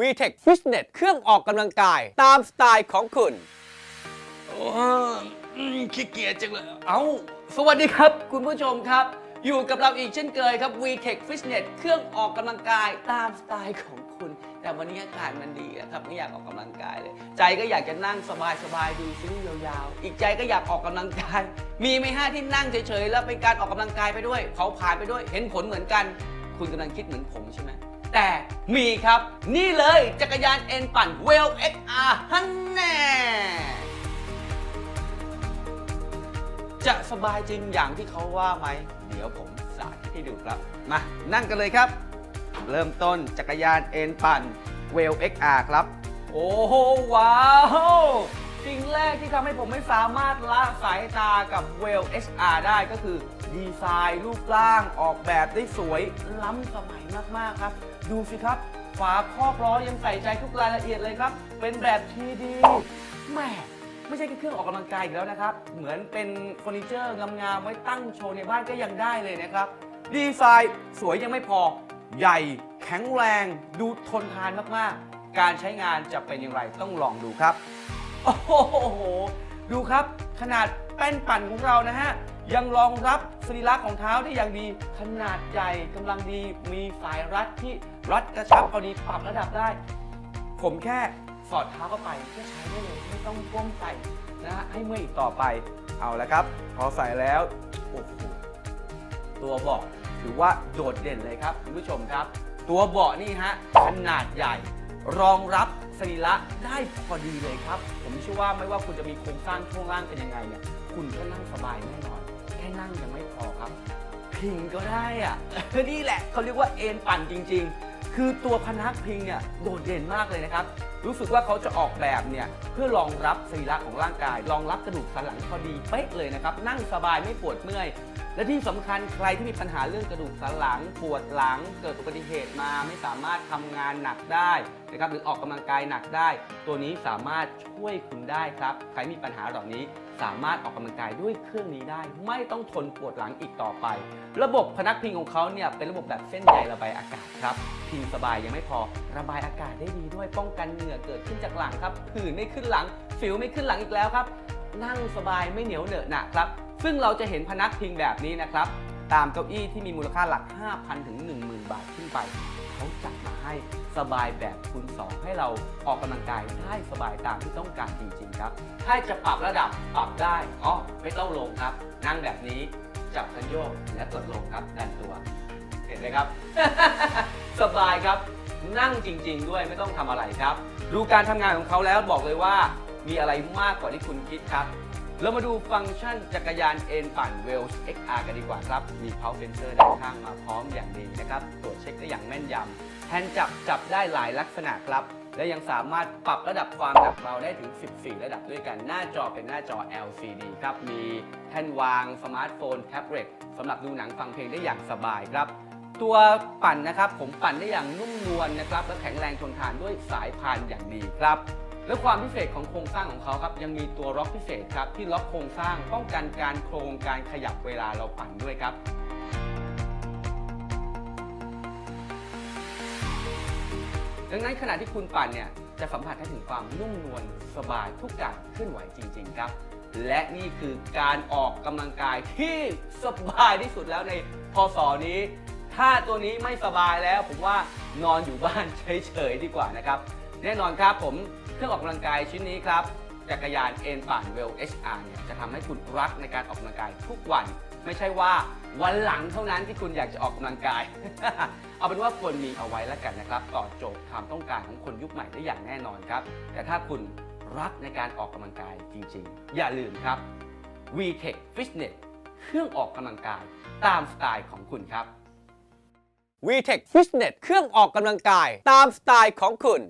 VTech Fitness เครื่องออกกำลังกายตามสไตล์ของคุณ โอ้อืมขี้เกียจจังเลย เอ้าสวัสดีครับ คุณผู้ชมครับ อยู่กับเราอีกเช่นเคยครับ VTech Fitness เครื่องออกกำลังกายตามสไตล์ของคุณ แต่วันนี้อากาศมันดีนะครับ ไม่อยากออกกำลังกายเลย ใจก็อยากจะนั่งสบายๆดูซีรีส์ยาวๆ อีกใจก็อยากออกกำลังกาย มีไหมฮะที่นั่งเฉยๆ แล้วเป็นการออกกำลังกายไปด้วยเผาผลาญไปด้วย เห็นผลเหมือนกัน คุณกำลังคิดเหมือนผมใช่ไหม แต่มีครับ นี่เลยจักรยานเอ็นปั่น w e l XR ฮันแน่จะสบายจริงอย่างที่เขาว่าไหม เดี๋ยวผมสาธิตให้ดูครับ มา นั่งกันเลยครับ เริ่มต้นจักรยานเอ็นปั่น w e l XR ครับ โอ้โห ว้าวสิ่งแรกที่ทำให้ผมไม่สามารถละสายตากับ w e l XR ได้ก็คือ ดีไซน์รูปร่างออกแบบได้สวยล้ำสมัยมาก ๆ ครับ ดูสิครับ ฝาครอบล้อยังใส่ใจทุกรายละเอียดเลยครับ เป็นแบบทีดีแหม่ไม่ใช่แค่เครื่องออกกำลังกายอีกแล้วนะครับ เหมือนเป็นเฟอร์นิเจอร์งามๆไว้ตั้งโชว์ในบ้านก็ยังได้เลยนะครับ ดีไซน์สวยยังไม่พอ ใหญ่แข็งแรง ดูทนทานมากๆ การใช้งานจะเป็นอย่างไรต้องลองดูครับ โอ้โห ดูครับ ขนาดแป้นปั่นของเรานะฮะ ยังรองรับสรีระของเท้าได้อย่างดีขนาดใหญ่กำลังดีมีสายรัดที่รัดกระชับพอดีปรับระดับได้ ผมแค่สอดเท้าเข้าไปก็ใช้ได้เลยไม่ต้องก้มใส่นะฮะให้เมื่อยอีกต่อไปเอาละครับ พอใส่แล้วโอ้โหตัวเบาะถือว่าโดดเด่นเลยครับคุณผู้ชมครับ ตัวเบาะนี่ฮะขนาดใหญ่ รองรับสรีระได้พอดีเลยครับ ผมเชื่อว่าไม่ว่าคุณจะมีโครงสร้างช่วงล่างเป็นยังไงเนี่ยคุณก็นั่งสบายแน่นอน แค่นั่งยังไม่พอครับ พิงก็ได้อะนี่แหละเขาเรียกว่าเอ็นปั่นจริง ๆ คือตัวพนักพิงเนี่ยโดดเด่นมากเลยนะครับ รู้สึกว่าเขาจะออกแบบเนี่ยเพื่อรองรับสรีระของร่างกาย รองรับกระดูกสันหลังพอดีเป๊ะเลยนะครับ นั่งสบายไม่ปวดเมื่อยและที่สำคัญใครที่มีปัญหาเรื่องกระดูกสันหลังปวดหลัง เกิดอุบัติเหตุมาไม่สามารถทำงานหนักได้นะครับหรือออกกำลังกายหนักได้ ตัวนี้สามารถช่วยคุณได้ครับใครมีปัญหาเหล่านี้สามารถออกกำลังกายด้วยเครื่องนี้ได้ ไม่ต้องทนปวดหลังอีกต่อไป ระบบพนักพิงของเขาเนี่ยเป็นระบบแบบเส้นใยระบายอากาศครับพิงสบายยังไม่พอระบายอากาศได้ดีด้วยป้องกันเหงื่อเกิดขึ้นจากหลังครับผื่นไม่ขึ้นหลัง สิวไม่ขึ้นหลังอีกแล้วครับ นั่งสบายไม่เหนียวเหนอะหนักครับ ซึ่งเราจะเห็นพนักพิงแบบนี้นะครับ ตามเก้าอี้ที่มีมูลค่าหลัก 5,000 ถึง 10,000 บาทขึ้นไป เขาจัดมาให้สบายแบบคูณ2ให้เราออกกำลังกายได้สบายตามที่ต้องการจริง ๆ ครับ ถ้าจะปรับระดับปรับได้อ๋อไม่ต้องลงครับ นั่งแบบนี้จับคันโยกและกดลงครับดันตัว เห็นไหมครับ สบายครับนั่งจริง ๆ ด้วยไม่ต้องทำอะไรครับ ดูการทำงานของเขาแล้วบอกเลยว่ามีอะไรมากกว่าที่คุณคิดครับ เรามาดูฟังก์ชันจักรยานเอ็นปั่น w e l s XR กันดีกว่าครับ มี power sensor ด้านข้างมาพร้อมอย่างดีนะครับ ตรวจเช็คได้อย่างแม่นยำแฮนด์จับจับได้หลายลักษณะครับ และยังสามารถปรับระดับความหนักเบาได้ถึง 14 ระดับด้วยกัน หน้าจอเป็นหน้าจอ LCD ครับ มีแท่นวางสมาร์ทโฟนแท็บเล็ตสำหรับดูหนังฟังเพลงได้อย่างสบายครับตัวปั่นนะครับ ผมปั่นได้อย่างนุ่มนวลนะครับ และแข็งแรงทนทานด้วยสายพานอย่างดีครับ และความพิเศษของโครงสร้างของเขาครับยังมีตัวล็อกพิเศษครับที่ล็อกโครงสร้างป้องกันการโครงการขยับเวลาเราปั่นด้วยครับดังนั้นขณะที่คุณปั่นเนี่ยจะสัมผัสได้ถึงความนุ่มนวลสบายทุกการเคลื่อนไหวจริง ๆ ครับ และนี่คือการออกกำลังกายที่สบายที่สุดแล้วในพศนี้ ถ้าตัวนี้ไม่สบายแล้ว ผมว่านอนอยู่บ้านเฉยๆดีกว่านะครับ แน่นอนครับผมเครื่องออกกำลังกายชิ้นนี้ครับจักรยานเอ็นปั่นเวล HR เนี่ยจะทำให้คุณรักในการออกกำลังกายทุกวัน ไม่ใช่ว่าวันหลังเท่านั้นที่คุณอยากจะออกกำลังกาย เอาเป็นว่าควรมีเอาไว้แล้วกันนะครับตอบโจทย์ความต้องการของคนยุคใหม่ได้อย่างแน่นอนครับ แต่ถ้าคุณรักในการออกกำลังกายจริงๆ อย่าลืมครับ VTech Fitness เครื่องออกกำลังกายตามสไตล์ของคุณครับ VTech Fitness เครื่องออกกำลังกายตามสไตล์ของคุณ